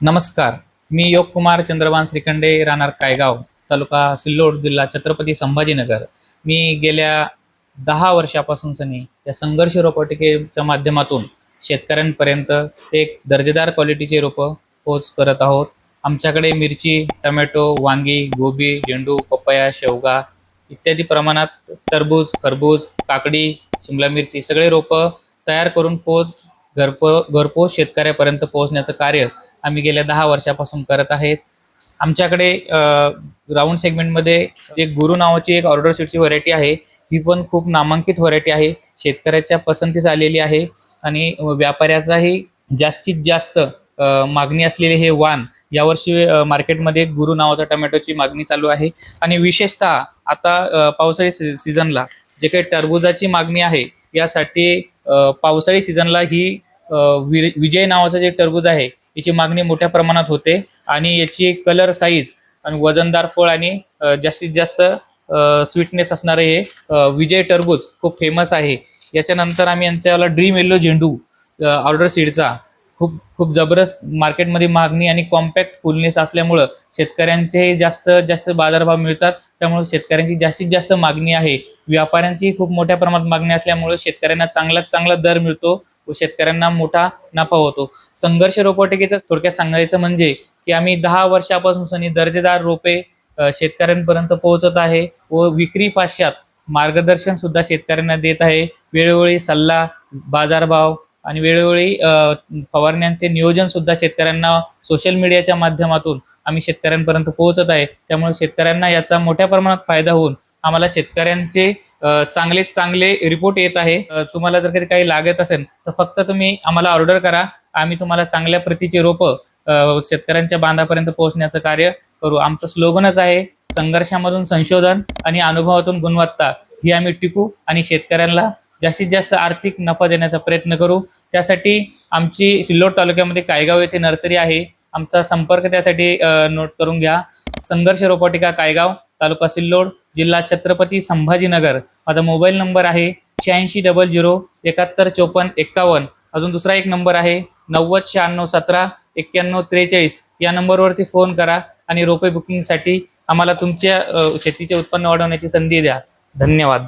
नमस्कार. मी योगकुमार चंद्रभान श्रीखंडे राहणार कायगाव तालुका सिल्लोड जिल्हा छत्रपती संभाजीनगर. मी गेल्या दहा वर्षापासून सनी या संघर्ष रोपवाटिकेच्या माध्यमातून शेतकऱ्यांपर्यंत एक दर्जेदार क्वालिटीचे रोपं पोच करत आहोत. आमच्याकडे मिरची टमॅटो वांगी गोबी झेंडू पपया शेवगा इत्यादी प्रमाणात टरबूज खरबूज काकडी शिमला मिरची सगळे रोपं तयार करून पोच घरपो घरपोच शेतकऱ्यापर्यंत पोहोचण्याचं कार्य आम्ही गेल्या दहा वर्षापासून करत आहेत. आमच्याकडे ग्राउंड सेगमेंटमध्ये एक गुरु नावाची एक ऑर्डर सीटची व्हरायटी आहे ही पण खूप नामांकित व्हरायटी आहे. शेतकऱ्याच्या पसंतीस आलेली आहे आणि व्यापाऱ्याचाही जास्तीत जास्त मागणी असलेले हे वान यावर्षी मार्केटमध्ये गुरु नावाचा टोमॅटोची मागणी चालू आहे. आणि विशेषतः आता पावसाळी सीझनला जे काही टरबुजाची मागणी आहे यासाठी पावसाळी सीझनला ही विजय नावाचं जे टरबूज आहे याची मागणी मोठ्या प्रमाणात होते आणि याची कलर साईज आणि वजनदार फळ आणि जास्तीत जास्त स्वीटनेस असणारे हे विजय टरबूज खूप फेमस आहे. याच्यानंतर आम्ही यांच्याला ड्रीम येल्लो झेंडू ऑर्डर सीडचा खूप खूप जबरदस्त मार्केटमध्ये मागणी आणि कॉम्पॅक्ट फुलनेस असल्यामुळं शेतकऱ्यांचे जास्त जास्त बाजारभाव मिळतात. त्यामुळे शेतकऱ्यांची जास्तीत जास्त मागणी आहे. व्यापाऱ्यांची खूप मोठ्या प्रमाणात मागणी असल्यामुळे शेतकऱ्यांना चांगलात चांगला दर मिळतो व शेतकऱ्यांना मोठा नफा होतो. संघर्ष रोपवाटिकेचं थोडक्यात सांगायचं म्हणजे की आम्ही दहा वर्षापासून सनी दर्जेदार रोपे शेतकऱ्यांपर्यंत पोहोचत आहे व विक्री पाश्चात मार्गदर्शन सुद्धा शेतकऱ्यांना देत आहे. वेळोवेळी सल्ला बाजारभाव आणि वेळोवेळी फवारण्यांचे नियोजन सुद्धा शेतकऱ्यांना सोशल मीडियाच्या माध्यमातून आम्ही शेतकऱ्यांपर्यंत पोहोचत आहे. त्यामुळे शेतकऱ्यांना याचा मोठ्या प्रमाणात फायदा होऊन आम्हाला शेतकऱ्यांचे चांगले चांगले रिपोर्ट येत आहे. तुम्हाला जर कधी काही लागत असेल तर फक्त तुम्ही आम्हाला ऑर्डर करा. आम्ही तुम्हाला चांगल्या प्रतीचे रोपं शेतकऱ्यांच्या बांधापर्यंत पोहोचण्याचं कार्य करू. आमचं स्लोगनच आहे संघर्षामधून संशोधन आणि अनुभवातून गुणवत्ता. ही आम्ही टिकू आणि शेतकऱ्यांना जास्तीत जास्त आर्थिक नफा देण्याचा प्रयत्न करू. त्यासाठी आमची सिल्लोड तालुक्यामध्ये कायगाव येथे नर्सरी आहे. आमचा संपर्क त्यासाठी नोट करून घ्या. संघर्ष रोपवाटिका कायगाव तालुका सिल्लोड जिल्हा छत्रपती संभाजीनगर. माझा मोबाईल नंबर आहे शहाऐंशी डबल झिरो एकाहत्तर चोपन्न एक्कावन्न. अजून दुसरा एक नंबर आहे नव्वद शहाण्णव सतरा एक्क्याण्णव त्रेचाळीस. या नंबरवरती फोन करा आणि रोपे बुकिंगसाठी आम्हाला तुमच्या शेतीचे उत्पन्न वाढवण्याची संधी द्या. धन्यवाद.